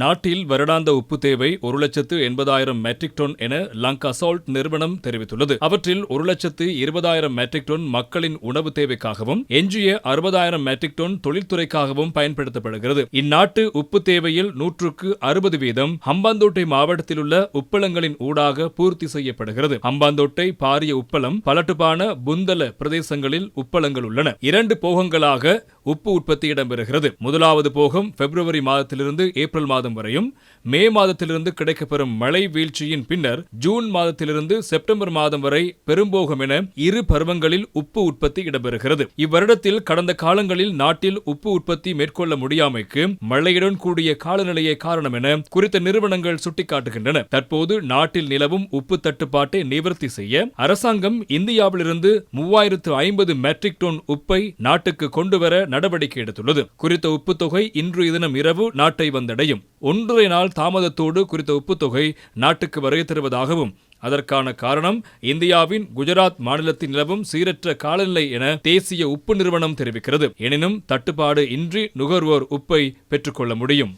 நாட்டில் வருடாந்த உப்பு தேவை ஒரு லட்சத்து எண்பதாயிரம் மெட்ரிக் டன் என லங்கா சால்ட் நிறுவனம் தெரிவித்துள்ளது. அவற்றில் ஒரு லட்சத்து இருபதாயிரம் மெட்ரிக் டன் மக்களின் உணவு தேவைக்காகவும் எஞ்சிய அறுபதாயிரம் மெட்ரிக் டன் தொழில்துறைக்காகவும் பயன்படுத்தப்படுகிறது. இந்நாட்டு உப்பு தேவையில் நூற்றுக்கு அறுபது வீதம் ஹம்பாந்தோட்டை மாவட்டத்தில் உள்ள உப்பளங்களின் ஊடாக பூர்த்தி செய்யப்படுகிறது. ஹம்பாந்தோட்டை பாரிய உப்பளம் பலட்டுப்பான புந்தல பிரதேசங்களில் உப்பளங்கள் உள்ளன. இரண்டு போகங்களாக உப்பு உற்பத்தி இடம்பெறுகிறது. முதலாவது போகம் பிப்ரவரி மாதத்திலிருந்து ஏப்ரல் மாதம் வரையும். மே மாதத்திலிருந்து கிடைக்கப்பெறும் மழை வீழ்ச்சியின் பின்னர் ஜூன் மாதத்திலிருந்து செப்டம்பர் மாதம் வரை பெரும்போகம் என இரு பருவங்களில் உப்பு உற்பத்தி இடம்பெறுகிறது. இவ்வருடத்தில் கடந்த காலங்களில் நாட்டில் உப்பு உற்பத்தி மேற்கொள்ள முடியாமைக்கு மழையுடன் கூடிய காலநிலையே காரணம் என குறித்த நிறுவனங்கள் சுட்டிக்காட்டுகின்றன. தற்போது நாட்டில் நிலவும் உப்பு தட்டுப்பாட்டை நிவர்த்தி செய்ய அரசாங்கம் இந்தியாவிலிருந்து மூவாயிரத்து ஐம்பது மெட்ரிக் டன் உப்பை நாட்டுக்கு கொண்டுவர நடவடிக்கை எடுத்துள்ளது. குறித்த உப்புத்தொகை தொகை இன்று தினம் இரவு நாட்டை வந்தடையும். ஒன்றரை நாள் தாமதத்தோடு குறித்த உப்பு தொகை நாட்டுக்கு வருகை தருவதாகவும் அதற்கான காரணம் இந்தியாவின் குஜராத் மாநிலத்தில் நிலவும் சீரற்ற காலநிலை என தேசிய உப்பு நிறுவனம் தெரிவிக்கிறது. எனினும் தட்டுப்பாடு இன்றி நுகர்வோர் உப்பை பெற்றுக்கொள்ள முடியும்.